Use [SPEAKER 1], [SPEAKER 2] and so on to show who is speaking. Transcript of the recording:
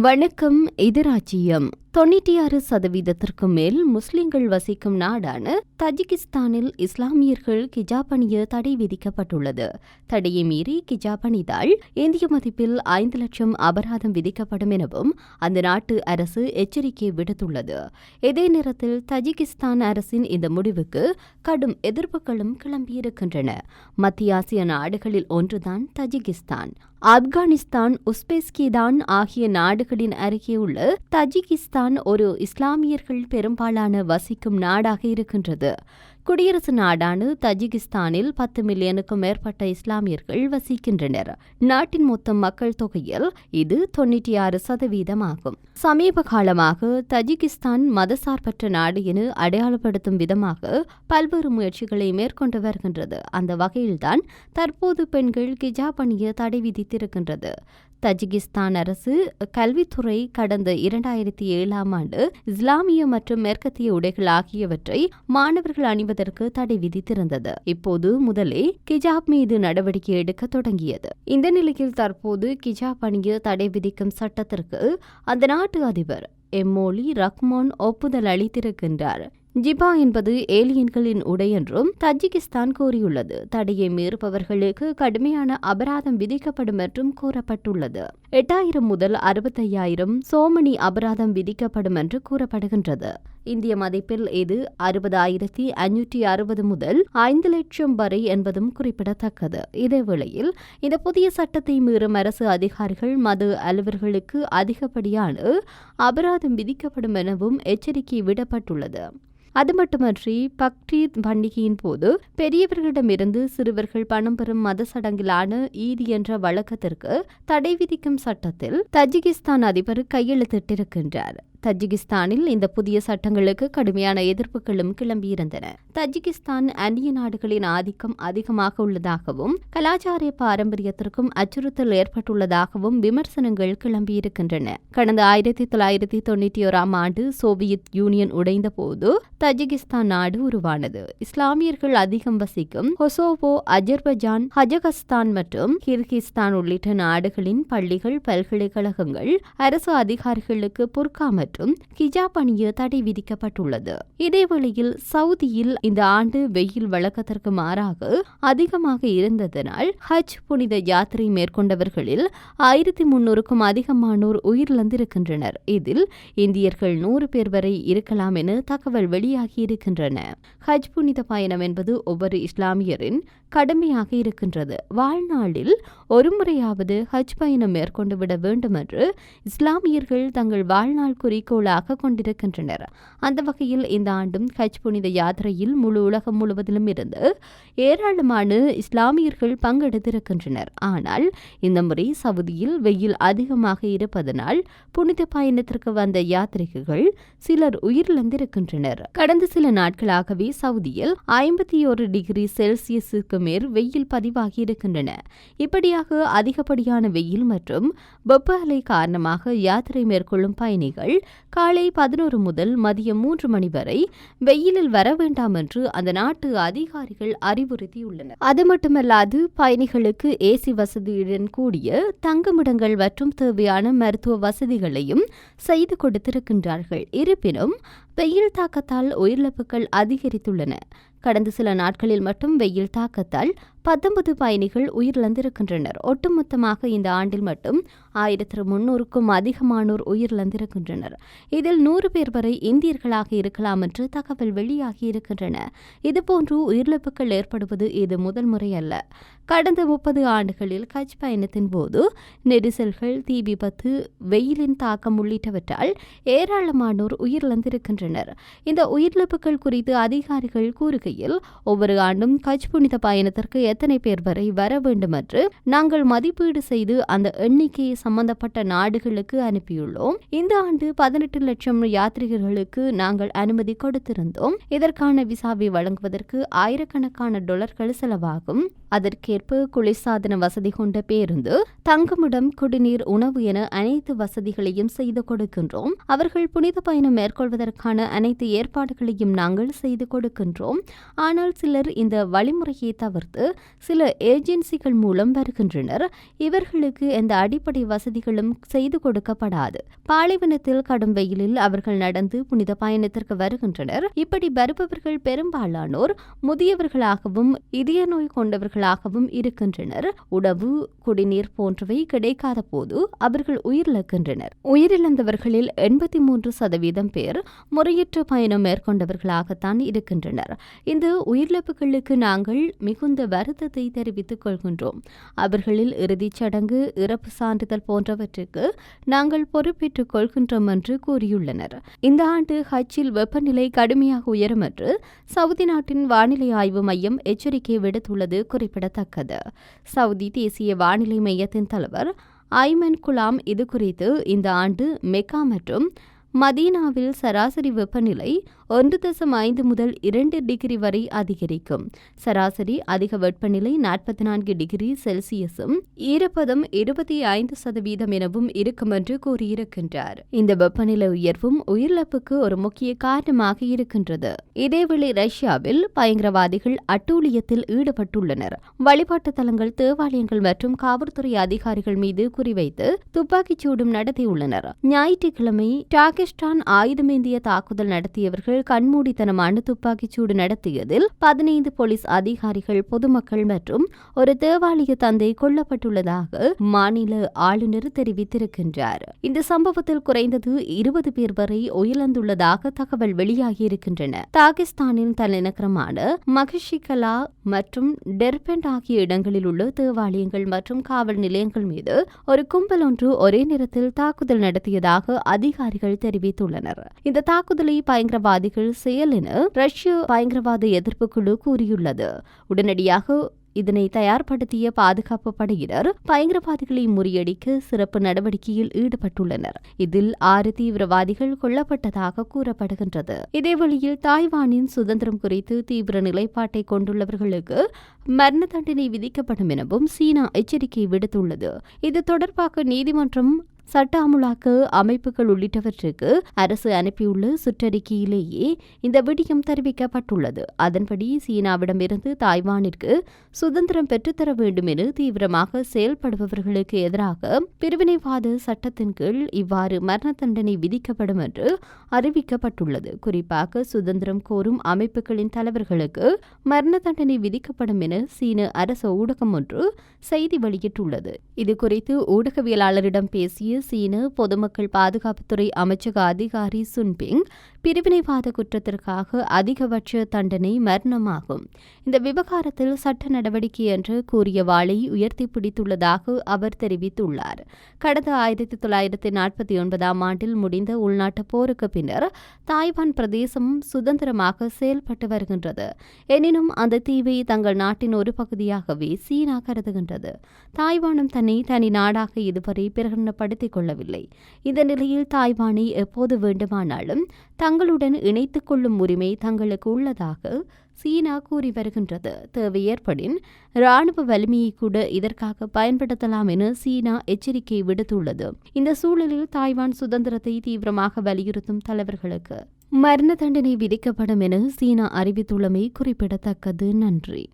[SPEAKER 1] வணக்கம் இது ராஜ்யம் தொண்ணூற்றி ஆறு சதவீதத்திற்கும் மேல் முஸ்லிம்கள் வசிக்கும் நாடான தஜிகிஸ்தானில் இஸ்லாமியர்கள் கிஜாப் அணிய தடை விதிக்கப்பட்டுள்ளது. தடையை மீறி கிஜாப் அணிந்தால் இந்திய மதிப்பில் ஐந்து லட்சம் அபராதம் விதிக்கப்படும் எனவும் அந்த நாட்டு அரசு எச்சரிக்கை விடுத்துள்ளது. இதே நேரத்தில் தஜிகிஸ்தான் அரசின் இந்த முடிவுக்கு கடும் எதிர்ப்புகளும் கிளம்பியிருக்கின்றன. மத்திய ஆசிய நாடுகளில் ஒன்றுதான் தஜிகிஸ்தான். ஆப்கானிஸ்தான் உஸ்பெஸ்கிதான் ஆகிய நாடுகளின் அருகே உள்ள தஜிகிஸ்தான் ஒரு இஸ்லாமியர்கள் பெரும்பாலான வசிக்கும் நாடாக இருக்கின்றது. குடியரசு நாடான தஜிகிஸ்தானில் பத்து மில்லியனுக்கும் மேற்பட்ட இஸ்லாமியர்கள் வசிக்கின்றனர். நாட்டின் மொத்த மக்கள் தொகையில் இது தொன்னூற்றி ஆறு சதவீதமாகும் சமீப காலமாக தஜிகிஸ்தான் மதசார்பற்ற நாடு என அடையாளப்படுத்தும் விதமாக பல்வேறு முயற்சிகளை மேற்கொண்டு வருகின்றது. அந்த வகையில்தான் தற்போது பெண்கள் கிஜாப் அணிய தடை விதித்திருக்கின்றது. தஜிகிஸ்தான் அரசு கல்வித்துறை கடந்த இரண்டாயிரத்தி ஏழாம் ஆண்டு இஸ்லாமிய மற்றும் மேற்கத்திய உடைகள் ஆகியவற்றை மாணவர்கள் அணிவதற்கு தடை விதித்திருந்தது. இப்போது முதலே கிஜாப் மீது நடவடிக்கை எடுக்க தொடங்கியது. இந்த நிலையில் தற்போது கிஜாப் அணிய தடை விதிக்கும் சட்டத்திற்கு அந்த நாட்டு அதிபர் எம்மோலி ரஹ்மான் ஒப்புதல் அளித்திருக்கின்றார். ஜிபா என்பது ஏலியன்களின் உடை என்றும் தஜிகிஸ்தான் கூறியுள்ளது. தடையை மீறுபவர்களுக்கு கடுமையான அபராதம் விதிக்கப்படும் என்றும் கூறப்பட்டுள்ளது. எட்டாயிரம் முதல் அறுபத்தையாயிரம் சோமணி அபராதம் விதிக்கப்படும் என்று கூறப்படுகின்றது. இந்திய மதிப்பில் இது அறுபதாயிரத்தி அஞ்சூற்றி அறுபது முதல் ஐந்து லட்சம் வரை என்பதும் குறிப்பிடத்தக்கது. இதே வேளையில் இந்த புதிய சட்டத்தை மீறும் அரசு அதிகாரிகள் மது அலுவலர்களுக்கு அதிகப்படியான அபராதம் விதிக்கப்படும் எனவும் எச்சரிக்கை விடப்பட்டுள்ளது. அது மட்டுமன்றி பக்ரீத் பண்டிகையின் போது பெரியவர்களிடமிருந்து சிறுவர்கள் பணம் பெறும் மத சடங்கிலான ஈதி என்ற வழக்கத்திற்கு தடை விதிக்கும் சட்டத்தில் தஜிகிஸ்தான் அதிபர் கையெழுத்திட்டிருக்கின்றார். தஜிகிஸ்தானில் இந்த புதிய சட்டங்களுக்கு கடுமையான எதிர்ப்புகளும் கிளம்பியிருந்தன. தஜிகிஸ்தான் அந்நிய நாடுகளின் ஆதிக்கம் அதிகமாக உள்ளதாகவும் கலாச்சார பாரம்பரியத்திற்கும் அச்சுறுத்தல் ஏற்பட்டுள்ளதாகவும் விமர்சனங்கள் கிளம்பியிருக்கின்றன. கடந்த ஆயிரத்தி தொள்ளாயிரத்தி தொண்ணூற்றி ஓராம் ஆண்டு சோவியத் யூனியன் உடைந்த போது தஜிகிஸ்தான் நாடு உருவானது. இஸ்லாமியர்கள் அதிகம் வசிக்கும் ஹொசோவோ அஜர்பஜான் ஹஜகஸ்தான் மற்றும் கிர்கிஸ்தான் உள்ளிட்ட நாடுகளின் பள்ளிகள் பல்கலைக்கழகங்கள் அரசு அதிகாரிகளுக்கு புர்கா மற்றும் ஹிஜாப் அணிய தடை விதிக்கப்பட்டுள்ளது. இதேவேளையில் சவுதியில் இந்த ஆண்டு வெயில் வழக்கத்திற்கு மாறாக அதிகமாக இருந்ததனால் ஹஜ் புனித யாத்திரை மேற்கொண்டவர்களில் ஆயிரத்தி முன்னூறுக்கும் அதிகமானோர் உயிரிழந்திருக்கின்றனர். இதில் இந்தியர்கள் நூறு பேர் வரை இருக்கலாம் என தகவல் வெளியாகியிருக்கின்றன. ஹஜ் புனித பயணம் என்பது ஒவ்வொரு இஸ்லாமியரின் கடமையாக இருக்கின்றது. வாழ்நாளில் ஒருமுறையாவது ஹஜ் பயணம் மேற்கொண்டு விட வேண்டும் என்று இஸ்லாமியர்கள் தங்கள் வாழ்நாள் குறிக்கோளாக கொண்டிருக்கின்றனர். அந்த வகையில் இந்த ஆண்டும் ஹஜ் புனித யாத்திரையில் முழு உலகம் முழுவதிலும் இருந்து ஏராளமான இஸ்லாமியர்கள் பங்கெடுத்திருக்கின்றனர். ஆனால் இந்த முறை சவுதியில் வெயில் அதிகமாக இருப்பதனால் புனித பயணத்திற்கு வந்த யாத்திரிகர்கள் சிலர் உயிரிழந்திருக்கின்றனர். கடந்த சில நாட்களாகவே சவுதியில் ஐம்பத்தி ஒரு டிகிரி செல்சியஸுக்கு மேல் வெயில் பதிவாகி இருக்கின்றன. இப்படியாக அதிகப்படியான வெயில் மற்றும் வெப்ப அலை காரணமாக யாத்திரை மேற்கொள்ளும் பயணிகள் காலை பதினோரு முதல் மதியம் மூன்று மணி வரை வெயிலில் வர வேண்டாம் என்று அந்த நாட்டு அதிகாரிகள் அறிவுறுத்தியுள்ளனர். அது மட்டுமல்லாது பயணிகளுக்கு ஏசி வசதியுடன் கூடிய தங்குமிடங்கள் மற்றும் தேவையான மருத்துவ வசதிகளையும் செய்து கொடுத்திருக்கின்றார்கள். இருப்பினும் வெயில் தாக்கத்தால் உயிரிழப்புகள் அதிகரித்துள்ளன. கடந்த சில நாட்களில் மட்டும் வெயில் தாக்கத்தால் பத்தொன்பது பயணிகள் உயிரிழந்திருக்கின்றனர். ஒட்டுமொத்தமாக இந்த ஆண்டில் மட்டும் ஆயிரத்து முன்னூறுக்கும் அதிகமானோர் உயிரிழந்திருக்கின்றனர். இதில் நூறு பேர் வரை இந்தியர்களாக இருக்கலாம் என்று தகவல் வெளியாகி இருக்கின்றன. இதுபோன்று உயிரிழப்புகள் ஏற்படுவது இது முதல் முறை அல்ல. கடந்த முப்பது ஆண்டுகளில் கட்ச் பயணத்தின் போது நெரிசல்கள் தீ விபத்து வெயிலின் தாக்கம் உள்ளிட்டவற்றால் ஏராளமானோர் உயிரிழந்திருக்கின்றனர். இந்த உயிரிழப்புகள் குறித்து அதிகாரிகள் கூறுகையில் ஒவ்வொரு ஆண்டும் கட்ச் புனித பயணத்திற்கு எத்தனை பேர் வரை வர வேண்டும் என்று நாங்கள் மதிப்பீடு செய்து அந்த எண்ணிக்கையை சம்பந்தப்பட்ட நாடுகளுக்கு அனுப்பியுள்ளோம். இந்த ஆண்டு பதினெட்டு லட்சம் யாத்ரிகர்களுக்கு நாங்கள் அனுமதி கொடுத்திருந்தோம். இதற்கான விசாவை வழங்குவதற்கு ஆயிரக்கணக்கான டாலர்கள் செலவாகும். அதற்கேற்ப குளிர்சாதன வசதி கொண்ட பேருந்து தங்குமிடம் குடிநீர் உணவு என அனைத்து வசதிகளையும் செய்து கொடுக்கின்றோம். அவர்கள் புனித பயணம் மேற்கொள்வதற்கான அனைத்து ஏற்பாடுகளையும் நாங்கள் செய்து கொடுக்கின்றோம். ஆனால் சிலர் இந்த வழிமுறையை தவிர்த்து சில ஏஜென்சிகள் மூலம் வருகின்றனர். இவர்களுக்கு எந்த அடிப்படை வசதிகளும் செய்து கொடுக்கப்படாது. பாலைவனத்தில் கடும் வெயிலில் அவர்கள் நடந்து புனித பயணத்திற்கு வருகின்றனர். இப்படி வருபவர்கள் பெரும்பாலானோர் முதியவர்களாகவும் இதய நோய் கொண்டவர்களாகவும் இருக்கின்றனர். உணவு குடிநீர் போன்றவை கிடைக்காத போது அவர்கள் உயிரிழக்கின்றனர். உயிரிழந்தவர்களில் எண்பத்தி மூன்று சதவீதம் பேர் முறையற்ற பயணம் மேற்கொண்டவர்களாகத்தான் இருக்கின்றனர். இந்த உயிரிழப்புகளுக்கு நாங்கள் மிகுந்த வருத்தத்தை தெரிவித்துக் கொள்கின்றோம். அவர்களில் இறுதிச் சடங்கு இறப்பு சான்றிதழ் போன்றவற்றுக்கு நாங்கள் பொறுப்பேற்றுக் கொள்கின்றோம் என்று கூறியுள்ளனர். இந்த ஆண்டு ஹஜ்ஜில் வெப்பநிலை கடுமையாக உயரும் என்று சவுதி நாட்டின் வானிலை ஆய்வு மையம் எச்சரிக்கை விடுத்துள்ளது குறிப்பிடத்தக்கது. சவுதி தேசிய வானிலை மையத்தின் தலைவர் ஐமன் குலாம் இது குறித்து இந்த ஆண்டு மெக்கா மற்றும் மதீனாவில் சராசரி வெப்பநிலை ஒன்று தசம் ஐந்து முதல் இரண்டு டிகிரி வரை அதிகரிக்கும். சராசரி அதிக வெப்பநிலை நாற்பத்தி நான்கு டிகிரி செல்சியஸும் ஈரப்பதம் இருபத்தி ஐந்து சதவீதம் எனவும் இருக்கும் என்று கூறியிருக்கின்றார். இந்த வெப்பநிலை உயர்வும் உயிரிழப்புக்கு ஒரு முக்கிய காரணமாக இருக்கின்றது. இதேவேளை ரஷ்யாவில் பயங்கரவாதிகள் அட்டூழியத்தில் ஈடுபட்டுள்ளனர். வழிபாட்டு தலங்கள் தேவாலயங்கள் மற்றும் காவல்துறை அதிகாரிகள் மீது குறிவைத்து துப்பாக்கிச் சூடும் நடத்தியுள்ளனர். ஞாயிற்றுக்கிழமை பாகிஸ்தான் ஆயுதமேந்திய தாக்குதல் நடத்தியவர்கள் கண்மூடித்தனமான துப்பாக்கிச்சூடு நடத்தியதில் பதினைந்து போலீஸ் அதிகாரிகள் பொதுமக்கள் மற்றும் ஒரு தேவாலய தந்தை கொல்லப்பட்டுள்ளதாக மாநில ஆளுநர் தெரிவித்திருக்கின்றார். இந்த சம்பவத்தில் குறைந்தது இருபது பேர் வரை உயிரிழந்துள்ளதாக தகவல் வெளியாகியிருக்கின்றன. பாகிஸ்தானின் தலைநகரமான மகிஷிகலா மற்றும் டெர்பெண்ட் ஆகிய இடங்களில் உள்ள தேவாலயங்கள் மற்றும் காவல் நிலையங்கள் மீது ஒரு கும்பல் ஒன்று ஒரே நேரத்தில் தாக்குதல் நடத்தியதாக அதிகாரிகள் தெரிவித்துள்ளனர். இந்த தாக்குதலை பயங்கரவாதிகள் செயல் என ரஷ்ய பயங்கரவாத எதிர்ப்பு குழு கூறியுள்ளது. உடனடியாக இதனை தயார்படுத்திய பாதுகாப்பு படையினர் பயங்கரவாதிகளை முறியடிக்க சிறப்பு நடவடிக்கையில் ஈடுபட்டுள்ளனர். இதில் ஆறு தீவிரவாதிகள் கொல்லப்பட்டதாக கூறப்படுகின்றது. இதேவழியில் தாய்வானின் சுதந்திரம் குறித்து தீவிர நிலைப்பாட்டை கொண்டுள்ளவர்களுக்கு மரண தண்டனை விதிக்கப்படும் எனவும் சீனா எச்சரிக்கை விடுத்துள்ளது. இது தொடர்பாக நீதிமன்றம் சட்ட அமுலாக்க அமைப்புகள் உள்ளிட்டவற்றுக்கு அரசு அனுப்பியுள்ள சுற்றறிக்கையிலேயே இந்த விடயம் தெரிவிக்கப்பட்டுள்ளது. அதன்படி சீனாவிடமிருந்து தாய்வானிற்கு சுதந்திரம் பெற்றுத்தர வேண்டும் என தீவிரமாக செயல்படுபவர்களுக்கு எதிராக பிரிவினைவாத சட்டத்தின் கீழ் இவ்வாறு மரண தண்டனை விதிக்கப்படும் என்று அறிவிக்கப்பட்டுள்ளது. குறிப்பாக சுதந்திரம் கோரும் அமைப்புகளின் தலைவர்களுக்கு மரண தண்டனை விதிக்கப்படும் என சீன அரசு ஊடகம் ஒன்று செய்தி வெளியிட்டுள்ளது. இதுகுறித்து ஊடகவியலாளரிடம் பேசிய சீன பொதுமக்கள் பாதுகாப்புத்துறை அமைச்சக அதிகாரி சுன்பிங் பிரிவினைவாத குற்றத்திற்காக அதிகபட்ச தண்டனை மரணமாகும். இந்த விவகாரத்தில் சட்ட நடவடிக்கை என்று கூறிய வாளை உயர்த்தி பிடித்துள்ளதாக அவர் தெரிவித்துள்ளார். கடந்த ஆயிரத்தி தொள்ளாயிரத்தி நாற்பத்தி ஒன்பதாம் ஆண்டில் முடிந்த உள்நாட்டு போருக்கு பின்னர் தாய்வான் பிரதேசம் சுதந்திரமாக செயல்பட்டு வருகின்றது. எனினும் அந்த தீவை தங்கள் நாட்டின் ஒரு பகுதியாகவே சீனா கருதுகின்றது. தாய்வானும் தன்னை தனி நாடாக இதுவரை பிரகடனப்படுத்திக் கொள்ளவில்லை. இந்த நிலையில் தாய்வானை எப்போது வேண்டுமானாலும் தங்களுடன் இணைத்துக் கொள்ளும் உரிமை தங்களுக்கு உள்ளதாக சீனா கூறி வருகின்றது. தேவை ஏற்படின் ராணுவ வலிமையை கூட இதற்காக பயன்படுத்தலாம் என சீனா எச்சரிக்கை விடுத்துள்ளது. இந்த சூழலில் தாய்வான் சுதந்திரத்தை தீவிரமாக வலியுறுத்தும் தலைவர்களுக்கு மரண தண்டனை விதிக்கப்படும் என சீனா அறிவித்துள்ளமை குறிப்பிடத்தக்கது. நன்றி.